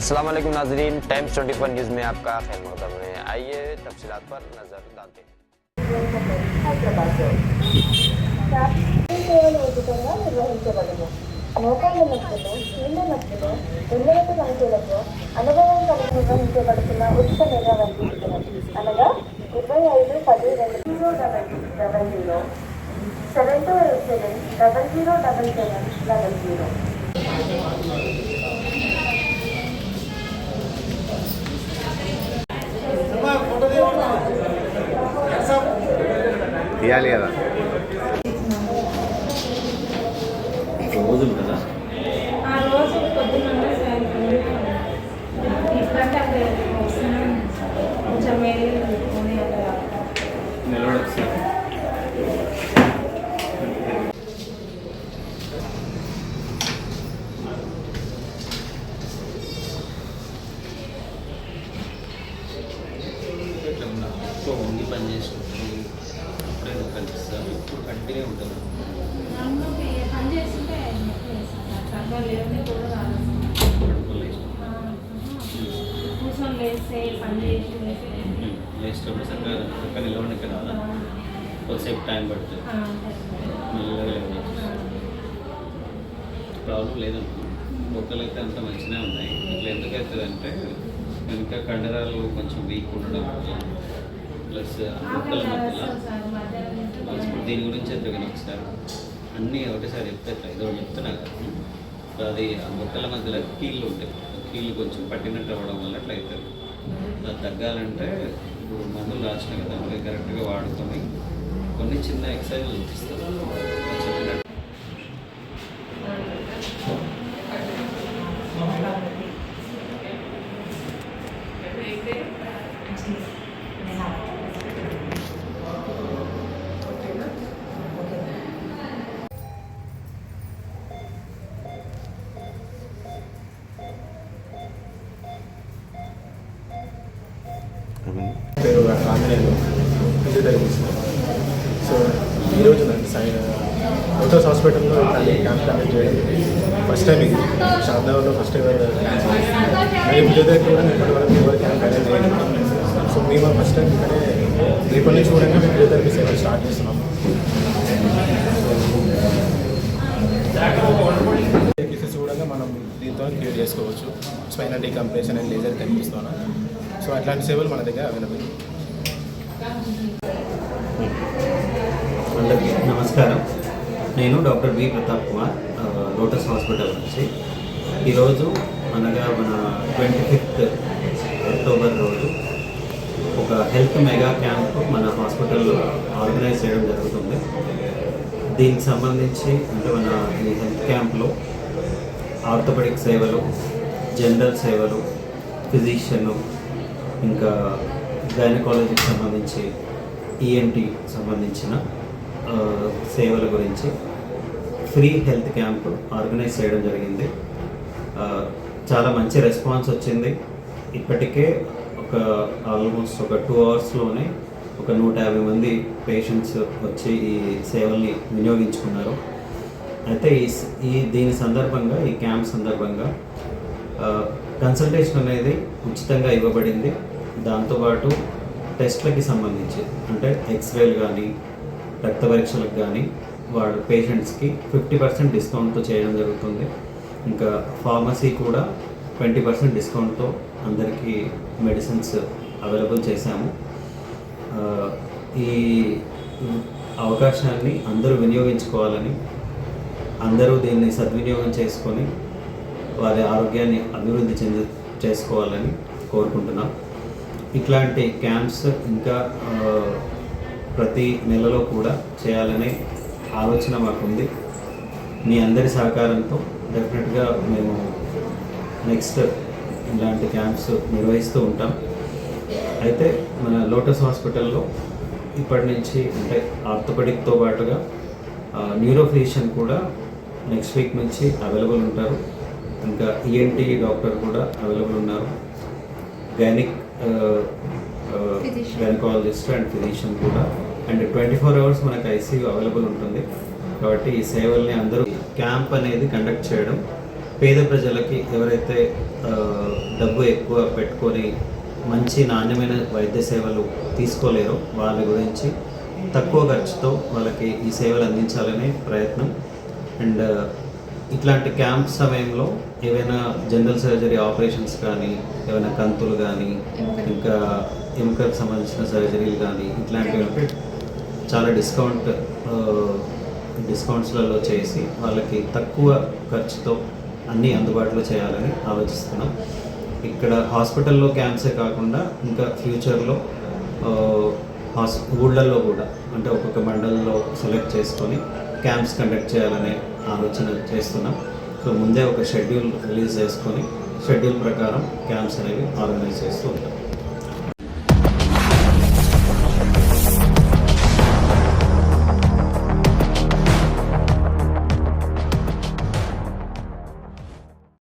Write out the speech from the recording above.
अस्सलाम वालेकुम नाजरीन टाइम्स 24 न्यूज़ में आपका खैर मकदम है आइए तफसीलात पर नज़र डालते हैं హైదరాబాద్లో ట్రాఫిక్ సేవలు ఉచితంగా నిర్వహించబడును మోకాళ్ళ నొప్పులు కీళ్ళ నొప్పులు రెండవకు సమస్యలకు అనుభవం కలిగి నిర్వహించబడుతున్న ఉచిత మెగా వైద్యులు అనగా ఇరవై ఐదు పది రెండు zero double double zero seven two eight seven double zero double seven double zero నిలబడి ఒకసారి ఇట్లా ఉన్నా ఎక్కువ వంగి పని చేసినప్పుడు నాకు కనిపిస్తాను ఇప్పుడు కంటిన్యూ ఉంటుంది లేచినప్పుడు చక్కగా చక్కగా నిలవడానికి రాదా కొద్దిసేపు టైం పడుతుంది మెల్లగా ప్రాబ్లం లేదమ్మా బొక్కలు అయితే అంత మంచిగా ఉన్నాయి ఇట్లా ఎందుకు అవుతుంది అంటే వెనుక కండరాలు కొంచెం వీక్ ఉండడం వల్ల ప్లస్ బొక్కల మధ్యలో దీని గురించి అయితే ఒకసారి. అన్నీ ఒకటేసారి చెప్తే ఎట్లా ఏదో చెప్తున్నా కదా. అది ఆ మొక్కల మధ్యలో కీళ్ళు ఉంటాయి. కీళ్ళు కొంచెం పట్టినట్టు అవ్వడం వల్ల అట్లా అవుతుంది అది తగ్గాలంటే ఇప్పుడు మందులు రాసిన కదా అవి కరెక్ట్గా వాడుకొని కొన్ని చిన్న ఎక్సర్సైజ్లు చూపిస్తాను అది చెప్పినట్టు పేరు ఆంజనేయులు ఫిజియోథెరపిస్ట్ సో ఈరోజు నాకు సై లోటస్ హాస్పిటల్లో క్యాంప్ కండక్ట్ చేయడం ఫస్ట్ టైం ఇది. షాద్నగర్లో ఫస్ట్ టైం మరియు ఫిజియోథెరపీ కూడా ఇప్పటి వరకు ఎవరు క్యాంప్ చేయడం సో మేము ఫస్ట్ టైం ఇక్కడే రేపటి నుంచి కూడా మేము ఫిజియోథెరపీ సేవలు స్టార్ట్ చేస్తున్నాము కేసెస్ కూడా మనం దీంతో క్యూర్ చేసుకోవచ్చు. స్పైనల్ డీకంప్రెషన్ అండ్ లేజర్ కనిపిస్తున్నాను సో అట్లాంటి సేవలు మన దగ్గర అవైలబుల్. అందరికీ నమస్కారం. నేను doctor V Pratap Kumar lotus hospital నుంచి. ఈరోజు అనగా మన ట్వంటీ ఫిఫ్త్ అక్టోబర్ రోజు ఒక హెల్త్ మెగా క్యాంప్ మన హాస్పిటల్లో ఆర్గనైజ్ చేయడం జరుగుతుంది. దీనికి సంబంధించి అంటే మన ఈ హెల్త్ క్యాంప్లో ఆర్థోపెడిక్ సేవలు జనరల్ సేవలు ఫిజిషియన్ ఇంకా గైనకాలజీకి సంబంధించి ఈఎన్టీ సంబంధించిన సేవల గురించి. ఫ్రీ హెల్త్ క్యాంప్ ఆర్గనైజ్ చేయడం జరిగింది. చాలా మంచి రెస్పాన్స్ వచ్చింది. ఇప్పటికే ఒక ఆల్మోస్ట్ ఒక టూ అవర్స్లోనే ఒక నూట యాభై మంది పేషెంట్స్ వచ్చి ఈ సేవల్ని వినియోగించుకున్నారు. అయితే ఈ ఈ దీని సందర్భంగా ఈ క్యాంప్ సందర్భంగా కన్సల్టేషన్ అనేది ఉచితంగా ఇవ్వబడింది. దాంతోపాటు టెస్ట్లకి సంబంధించి అంటే ఎక్స్రేలు కానీ రక్త పరీక్షలకు కానీ వాళ్ళ పేషెంట్స్కి ఫిఫ్టీ పర్సెంట్ డిస్కౌంట్తో చేయడం జరుగుతుంది. ఇంకా ఫార్మసీ కూడా ట్వంటీ పర్సెంట్ డిస్కౌంట్తో అందరికీ మెడిసిన్స్ అవైలబుల్ చేశాము. ఈ అవకాశాన్ని అందరూ వినియోగించుకోవాలని అందరూ దీన్ని సద్వినియోగం చేసుకొని వారి ఆరోగ్యాన్ని అభివృద్ధి చెంది చేసుకోవాలని కోరుకుంటున్నాం. ఇట్లాంటి క్యాంప్స్ ఇంకా ప్రతి నెలలో కూడా చేయాలనే ఆలోచన మాకుంది. మీ అందరి సహకారంతో డెఫినెట్గా మేము నెక్స్ట్ ఇలాంటి క్యాంప్స్ నిర్వహిస్తూ ఉంటాం. అయితే మన లోటస్ హాస్పిటల్లో ఇప్పటి నుంచి అంటే ఆర్థోపెడిక్తో పాటుగా న్యూరో ఫిజిషియన్ కూడా నెక్స్ట్ వీక్ నుంచి అవైలబుల్ ఉంటారు. ఇంకా ఈఎన్టీ డాక్టర్ కూడా అవైలబుల్ ఉన్నారు. గైనిక్ గైనకాలజిస్ట్ అండ్ ఫిజిషియన్ కూడా. అండ్ ట్వంటీ ఫోర్ అవర్స్ మనకు ఐసీయూ అవైలబుల్ ఉంటుంది. కాబట్టి ఈ సేవల్ని అందరూ క్యాంప్ అనేది కండక్ట్ చేయడం. పేద ప్రజలకి ఎవరైతే డబ్బు ఎక్కువ పెట్టుకొని మంచి నాణ్యమైన వైద్య సేవలు తీసుకోలేరో వాళ్ళ గురించి తక్కువ ఖర్చుతో వాళ్ళకి ఈ సేవలు అందించాలనే ప్రయత్నం. అండ్ ఇట్లాంటి క్యాంప్ సమయంలో ఏవైనా జనరల్ సర్జరీ ఆపరేషన్స్ కానీ ఏమైనా కంతులు కానీ ఇంకా ఎముకలకు సంబంధించిన సర్జరీలు కానీ ఇట్లాంటివి ఉంటే చాలా డిస్కౌంట్ డిస్కౌంట్స్లలో చేసి వాళ్ళకి తక్కువ ఖర్చుతో అన్నీ అందుబాటులో చేయాలని ఆలోచిస్తున్నాం. ఇక్కడ హాస్పిటల్లో క్యాంప్సే కాకుండా ఇంకా ఫ్యూచర్లో హాస్ ఊళ్ళల్లో కూడా అంటే ఒక్కొక్క మండలంలో సెలెక్ట్ చేసుకొని క్యాంప్స్ కండక్ట్ చేయాలనే ఆలోచన చేస్తున్నాం. సో ముందే ఒక షెడ్యూల్ రిలీజ్ చేసుకొని షెడ్యూల్ ప్రకారం క్యాంప్స్ అనేవి ఆర్గనైజ్ చేస్తూ ఉంటాం.